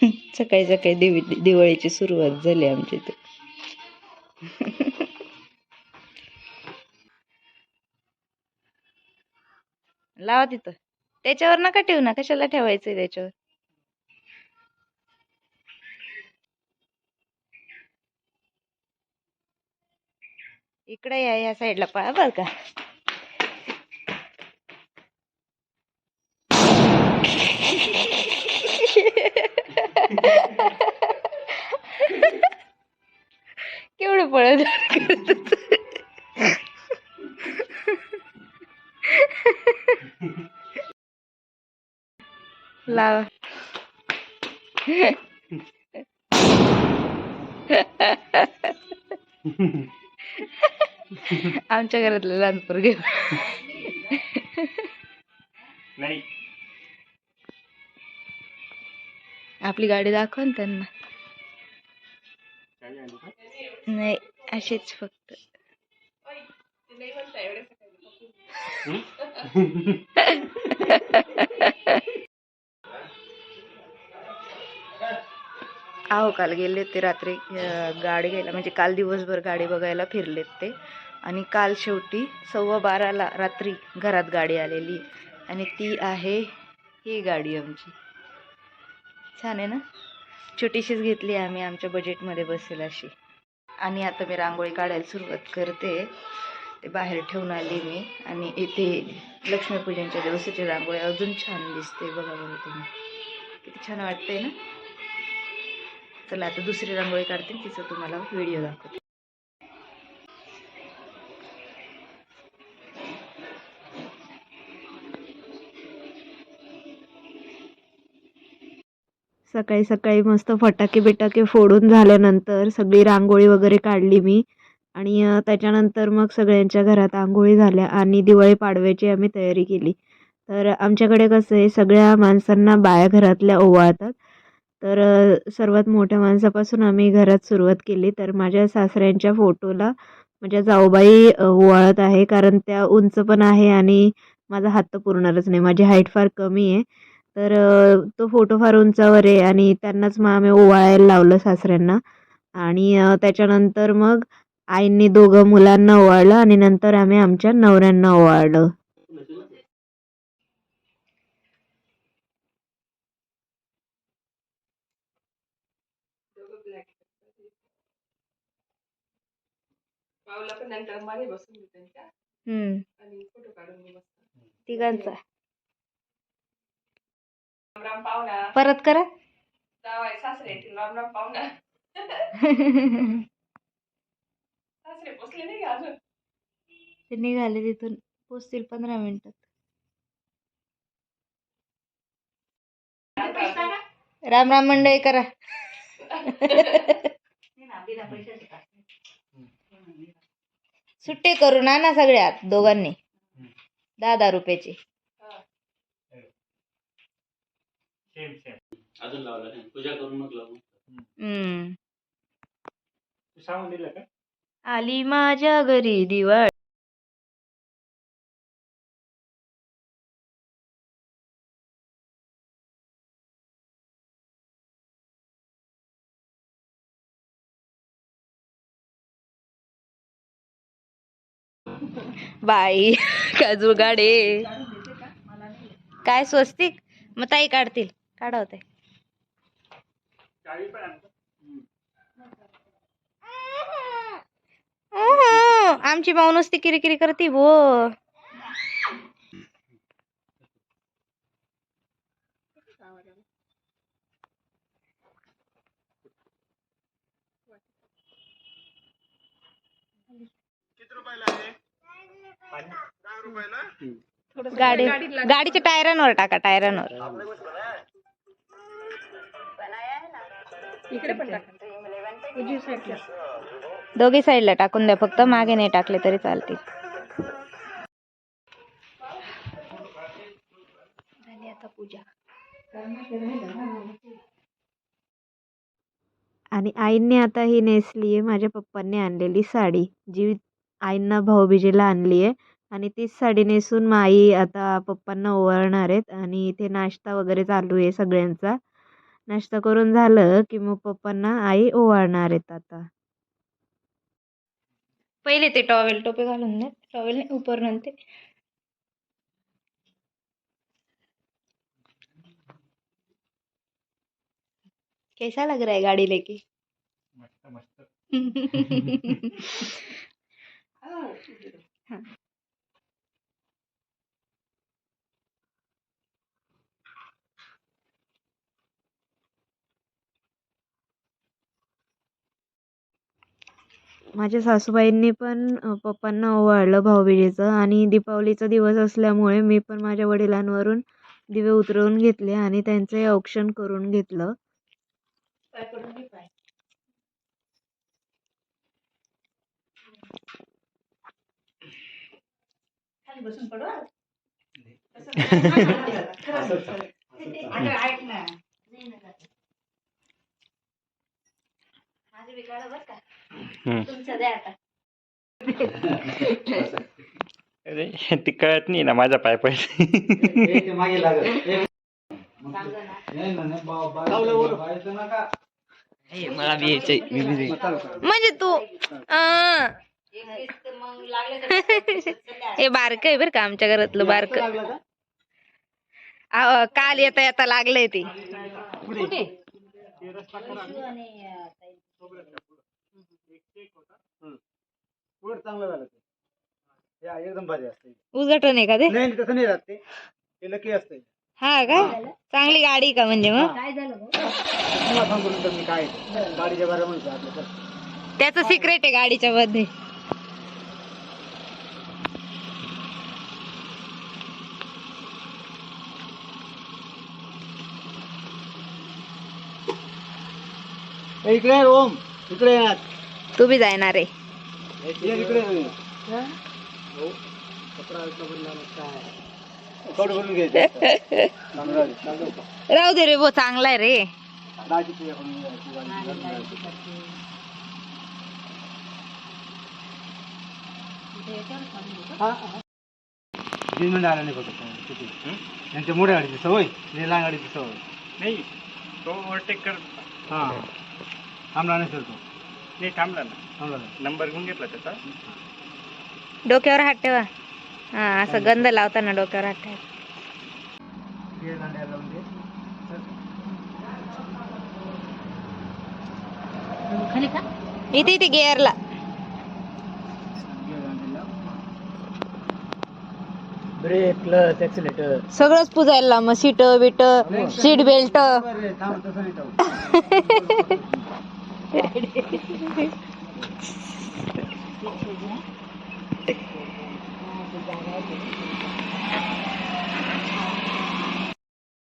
सकाळी सकाळी दिवी दिवाळीची सुरुवात झाली आमची इथे. लावा तिथं. त्याच्यावर नका ठेवू ना कशाला ठेवायचंय त्याच्यावर? इकडे या या साईडला पळा बर का. लावा आमच्या घरातलं लहान पोरगे. नाही. आपली गाडी दाखव ना त्यांना? नाही. अशीच फक्त. आहो काल गेले ते रात्री गाडी घ्यायला. म्हणजे काल दिवसभर गाडी बघायला फिरलेत ते. आणि काल शेवटी सव्वा बाराला रात्री घरात गाडी आलेली. आणि ती आहे ही गाडी आमची. छान आहे ना? छोटीशीच घेतली आम्ही आमच्या बजेटमध्ये बसेल अशी. आणि आता मी रांगोळी काढायला सुरुवात करते. ते बाहेर ठेवून आली मी आणि इथे लक्ष्मीपूजनच्या दिवसाची रांगोळी अजून छान दिसते बघा बरं तुम्ही. किती छान वाटते ना? चला आता दुसरी रांगोळी काढते तिचा तुम्हाला व्हिडिओ दाखवते. सकाळी सकाळी मस्त फटाके बिटाके फोडून झाल्यानंतर सगळी रांगोळी वगैरे काढली मी. आणि त्याच्यानंतर मग सगळ्यांच्या घरात आंघोळी झाल्या आणि दिवाळी पाडव्याची आम्ही तयारी केली. तर आमच्याकडे कसं आहे सगळ्या माणसांना बाया घरातल्या ओवाळतात तर सर्वात मोठ्या माणसापासून आम्ही घरात सुरुवात केली. तर माझ्या सासऱ्यांच्या फोटोला माझ्या जाऊबाई ओवाळत आहे. कारण त्या उंच पण आहे आणि माझा हात तर पुरणारच नाही. माझी हाईट फार कमी आहे. तर तो फोटो फार उंचावर आहे आणि त्यांनाच मग आम्ही ओवाळायला लावलं सासऱ्यांना. आणि त्याच्यानंतर मग आईंनी दोघं मुलांना ओवाळलं आणि नंतर आम्ही आमच्या नवऱ्यांना ओवाळलं. पावला राम पाहुणा. परत करा. जावाय सासरे येतील राम राम पाहुणा. सासरे पोचले नाही का अजून? ते निघाले तिथून. पोचतील पंधरा मिनिटात. राम राम मंडळी करा. सुट्टे करून आणा सगळ्यात दोघांनी. दहा दहा रुपयाची. अजून लावला नाही. पूजा करून मग लावू. हम्म. तू सांगून दिलं का? आली माझ्या घरी दिवाळ. बाई काजू गाडे. काय स्वस्तिक? मग ताई काढतील. काढा होते चाळी पण आणतो आमची माऊ नुसती किरकिरी करते हो गाडी गाडीच्या टायरांवर टाका टायरांवर. इकडे पण टाका उजवी साईडला दोघी साईडला टाकून द्या फक्त मागे नाही टाकले तरी चालतील. झाली आता पूजा. आणि आईंनी आता ही नेसली आहे माझ्या पप्पांनी आणलेली साडी. जी आईंना भाऊबीजेला आणली आहे आणि तीच साडी नेसून मग आई आता पप्पांना ओवाळणार आहेत. आणि इथे नाश्ता वगैरे चालू आहे सगळ्यांचा. नाश्ता करून झालं की मग पप्पांना आई ओवाळणार आहेत आता. पहिले ते टॉवेल टोपे घालून दे. टॉवेल नाही ऊपर नंतर कैसा लग रहा है गाड़ी लेके? मस्त मस्त. माझ्या सासूबाईंनी पण पप्पांना ओवाळलं भाऊबीजेचं आणि दीपावलीचा दिवस असल्यामुळे मी पण माझ्या वडिलांवरून दिवे उतरवून घेतले आणि त्यांचंही औक्षण करून घेतलं. पाय पाय. हा. नाही. ना माझे अरे ती कळत नाही ना माझा पाय पैसे मागे लागत मला बी यायचंय. मी बी म्हणजे तू अं. मग लागलं हे बारक आहे बरं का आमच्या घरातलं बारक. काल येता येता लागलंय ते. कुठे? वर चांगलं झालं ते. या, एकदम भारी असते. उद्घाटन आहे का ते? नाही तसं नाही राहत ते. ते लकी असते. हा का? चांगली गाडी का म्हणजे मग? तुम्हाला सांगतो नंतर मी काय आहे. ते. गाडीच्या बारे म्हणतो आपलं तर. त्याचं सिक्रेट आहे गाडीच्या मध्ये. ए, इकडे ये, ओम. इकडे. तू बी जाणार आहे. हो. राहू दे रे भो चांगला आहे रे. हा, हा. आला नाही फक्त त्यांच्या मोठ्या गाडीची सवय लहान गाडीची सवय नाही तो ओव्हरटेक करत हा थांबला नसेल तो नाही थांबला ना. नंबर घेऊन घेतला त्याचा डोक्यावर हात ठेवा हा असं गंध लावताना डोक्यावर हात ठेवा. इथे इथे गिअरला. ब्रेक क्लच ऍक्सिलेटर सगळंच पुजायला मग सीट बिट सीट बेल्ट थांब तसं नाही थांब. मला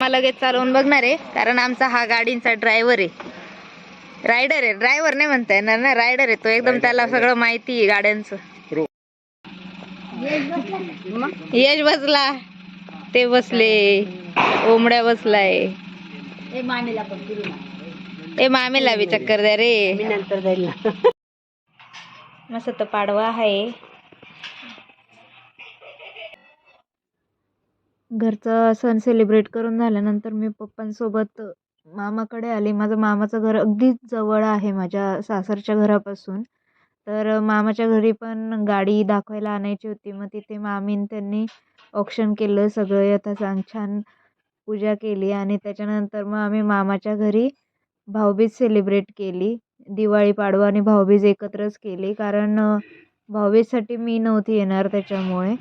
लगेच चालवून बघणार आहे कारण आमचा हा गाडींचा ड्रायव्हर आहे. रायडर आहे. ड्रायव्हर नाही म्हणता येणार ना? रायडर आहे तो. एकदम त्याला सगळं माहिती आहे गाड्यांचं. यश बसला. ते बसले. ओमड्या बसलाय. ए मामीला बी चक्कर द्या रे. मस्त तर पाडवा आहे. घरचा सण सेलिब्रेट करून झाल्यानंतर मी पप्पांसोबत मामाकडे आले. माझं मामाचं घर अगदीच जवळ आहे माझ्या सासरच्या घरापासून. तर मामाच्या घरी पण गाडी दाखवायला आणायची होती. मग तिथे मामीन त्यांनी ऑप्शन केलं. सगळं यथासांग छान पूजा केली आणि त्याच्यानंतर मग आम्ही मामाच्या घरी भाऊबीज सेलिब्रेट केली. दिवाळी पाडवा आणि भाऊबीज एकत्रच केली. कारण भाऊबीजसाठी मी नव्हती येणार त्याच्यामुळे.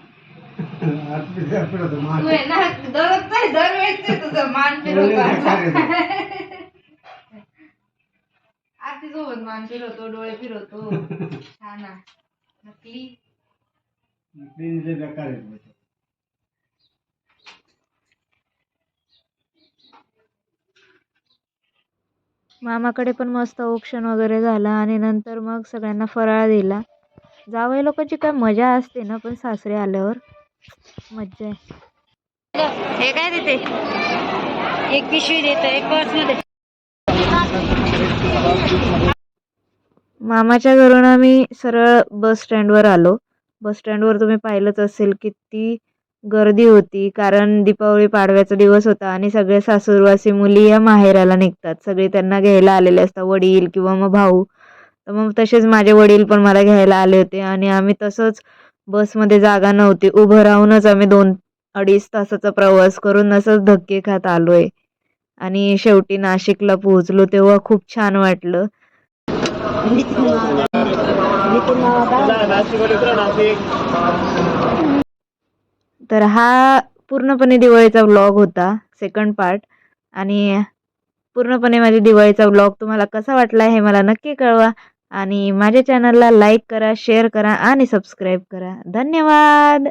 आरती सोबत मान फिरवतो डोळे फिरवतो. हा ना नकली. मामाकडे पण मस्त औक्षण वगैरे झालं आणि नंतर मग सगळ्यांना फराळ दिला. जावई लोकांची काय मजा असते ना पण सासरे आल्यावर मज्जा आहे. हे काय देते? एक पिशवी देते पर्समध्ये. मामाच्या घरून आम्ही सरळ बस स्टँडवर आलो. बस स्टँडवर तुम्ही पाहिलंच असेल किती गर्दी होती कारण दीपावली पाडव्याचा दिवस होता आणि सगळ्या सासूरवासी मुली या माहेराला निघतात सगळे त्यांना घ्यायला आलेले असतात वडील किंवा मग भाऊ तर मग तसेच माझे वडील पण मला घ्यायला आले होते आणि आम्ही तसंच बसमध्ये जागा नव्हती उभं राहूनच आम्ही दोन अडीच तासाचा प्रवास करून असंच धक्के खात आलो आहे आणि शेवटी नाशिकला पोहोचलो तेव्हा खूप छान वाटलं तर हा पूर्णपणे दिवाळीचा व्लॉग होता सेकंड पार्ट आणि पूर्णपणे माझ्या दिवाळीचा व्लॉग तुम्हाला कसा वाटला हे मला नक्की कळवा. आणि माझ्या चॅनलला लाईक करा शेअर करा आणि सबस्क्राईब करा. धन्यवाद!